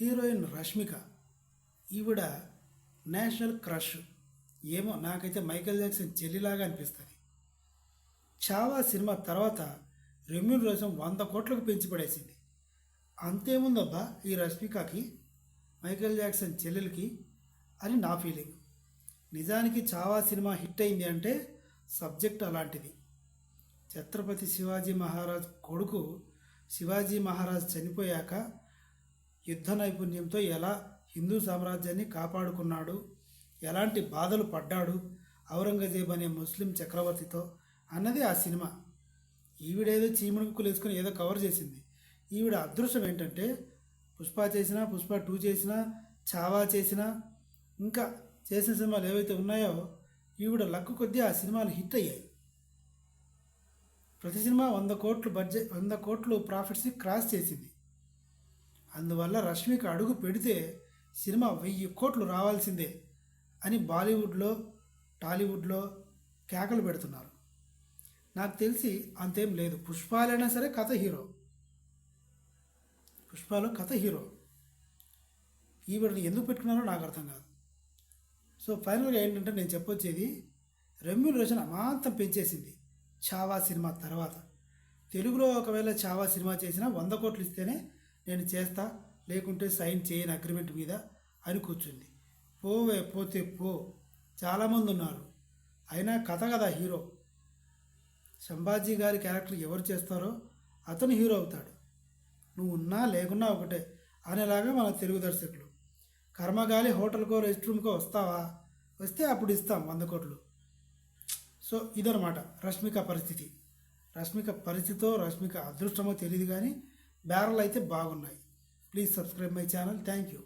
Heroine Rashmika ఈవిడ national crush. ఏమో నాకైతే మైకేల్ జాక్సన్ చెల్లిలాగా అనిపిస్తుంది. చావా సినిమా తర్వాత రెమ్యూనరేషన్ వంద కోట్లకు పెంచి పడేసింది. అంతేముందబ్బా ఈ రష్మికకి మైకేల్ జాక్సన్ చెల్లెలకి అని నా ఫీలింగ్. నిజానికి చావా సినిమా హిట్ అయింది అంటే సబ్జెక్ట్ అలాంటిది. ఛత్రపతి శివాజీ మహారాజ్ కొడుకు శివాజీ మహారాజ్ చనిపోయాక యుద్ధ నైపుణ్యంతో ఎలా హిందూ సామ్రాజ్యాన్ని కాపాడుకున్నాడు? ఎలాంటి బాధలు పడ్డాడు ఔరంగజేబ్ అనే ముస్లిం చక్రవర్తితో అన్నది ఆ సినిమా. ఈవిడేదో చీమడుకులు వేసుకుని ఏదో కవర్ చేసింది. ఈవిడ అదృష్టం ఏంటంటే పుష్ప చేసినా పుష్ప టూ చేసినా చావా చేసినా ఇంకా చేసిన సినిమాలు ఏవైతే ఉన్నాయో ఈవిడ లక్కు కొద్దీ ఆ సినిమాలు హిట్ అయ్యాయి. ప్రతి సినిమా వంద కోట్లు బడ్జెట్ వంద కోట్లు ప్రాఫిట్స్ని క్రాస్ చేసింది. అందువల్ల రష్మిక అడుగు పెడితే సినిమా వెయ్యి కోట్లు రావాల్సిందే అని బాలీవుడ్లో టాలీవుడ్లో కేకలు పెడుతున్నారు. నాకు తెలిసి అంతేం లేదు. పుష్పాలైనా సరే కథ హీరో. పుష్పాలో కథ హీరో. ఈవిడని ఎందుకు పెట్టుకున్నారో నాకు అర్థం కాదు. సో ఫైనల్గా ఏంటంటే నేను చెప్పొచ్చేది రెమ్యూనరేషన్ అమాంతం పెంచేసింది చావా సినిమా తర్వాత. తెలుగులో ఒకవేళ చావా సినిమా చేసినా వంద కోట్లు ఇస్తేనే నేను చేస్తా లేకుంటే సైన్ చేయని అగ్రిమెంట్ మీద అని కూర్చుంది. పోవే పోతే పో. చాలామంది ఉన్నారు. అయినా కథ కదా హీరో. సంభాజీ గారి క్యారెక్టర్ ఎవరు చేస్తారో అతను హీరో అవుతాడు. నువ్వు ఉన్నా లేకున్నా ఒకటే అనేలాగా మన తెలుగు దర్శకులు. కర్మగాలి హోటల్కో రెస్ట్ రూమ్కో వస్తావా? వస్తే అప్పుడు ఇస్తాం వంద కోట్లు. సో ఇదనమాట రష్మిక పరిస్థితి. రష్మిక పరిస్థితితో రష్మిక అదృష్టమో తెలియదు కానీ బ్యారల్ అయితే బాగున్నాయి. Please subscribe my channel. Thank you.